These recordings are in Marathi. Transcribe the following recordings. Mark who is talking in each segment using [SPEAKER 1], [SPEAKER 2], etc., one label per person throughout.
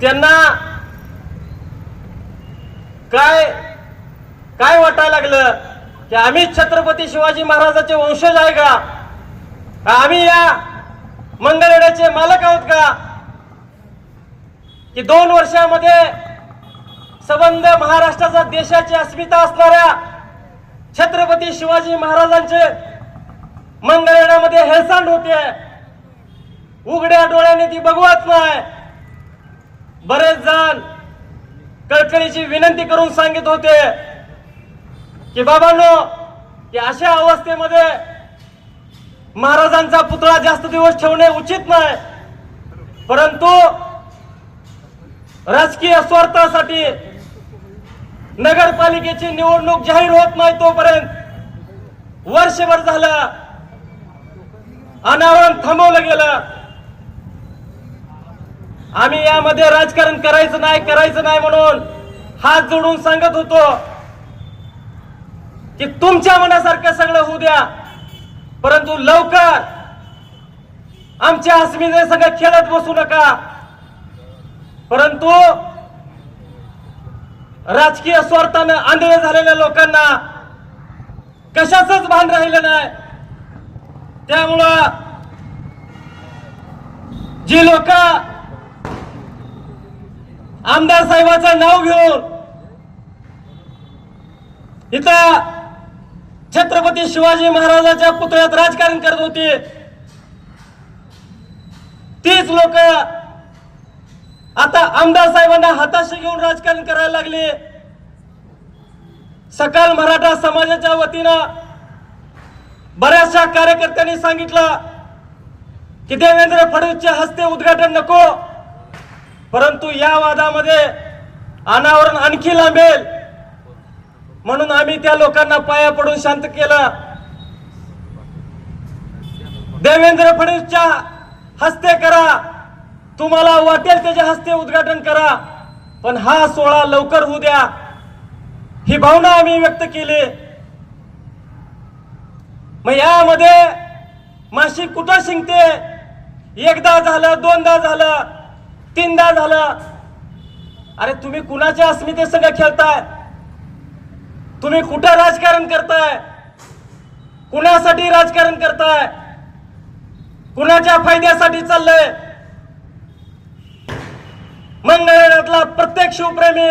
[SPEAKER 1] त्यांना काय काय वाटायला लागलं? की आम्ही छत्रपती शिवाजी महाराजाचे वंशज आहे का? आम्ही या मंगळवेड्याचे मालक आहोत का? की दोन वर्षामध्ये संबंध महाराष्ट्राचा देशाची अस्मिता असणाऱ्या छत्रपती शिवाजी महाराजांचे मंगळवेढ्यामध्ये हेळसांड होते. उघड्या डोळ्याने ती बघवत नाही. बरेच जण कळकळीची विनंती करून सांगित होते की बाबांनो की अशा अवस्थेमध्ये महाराजांचा पुतळा जास्त दिवस ठेवणे उचित नाही. परंतु राजकीय स्वार्थासाठी नगरपालिकेची निवडणूक जाहीर होत नाही तोपर्यंत वर्षभर झालं अनावरण थांबवलं गेलं. आम्ही यामध्ये राजकारण करायचं नाही करायचं नाही म्हणून हात जोडून सांगत होतो की तुमच्या मनासारखं सगळं होऊ द्या. परंतु लवकर आमच्या अस्मिते सगळं खेळत बसू नका. परंतु राजकीय स्वार्थानं आंधळे झालेल्या लोकांना कशाचंच भान राहिलं नाही. त्यामुळं जी लोक आमदार साहेबाचं नाव घेऊन इथं छत्रपती शिवाजी महाराजाच्या पुतळ्यात राजकारण करत होते. तीच लोक आता आमदार साहेबांना हाताशी घेऊन राजकारण करायला लागले. सकाळ मराठा समाजाच्या वतीनं बऱ्याचशा कार्यकर्त्यांनी सांगितलं की देवेंद्र फडणवीसच्या हस्ते उद्घाटन नको. परंतु या वादामध्ये अनावरण आणखी लांबेल. म्हणून आम्ही त्या लोकांना पाया पडून शांत केलं. देवेंद्र फडणवीसच्या हस्ते करा. तुम्हाला वाटेल त्याच्या हस्ते उद्घाटन करा. पण हा सोहळा लवकर होऊ द्या. ही भावना आम्ही व्यक्त केली. मग यामध्ये माशी कुठं शिंकते? एकदा झालं दोनदा झालं. तीनदा झालं. अरे तुम्ही कुणाच्या अस्मिते सगळं खेळताय? तुम्ही कुठं राजकारण करताय? कुणासाठी राजकारण करताय? कुणाच्या फायद्यासाठी चाललंय? मंडळातला प्रत्येक शिवप्रेमी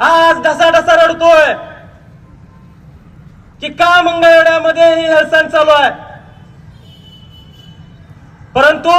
[SPEAKER 1] आज ढसाढसा रडतोय की का मंगळवेड्यामध्ये ही हेळसांड चालू आहे? परंतु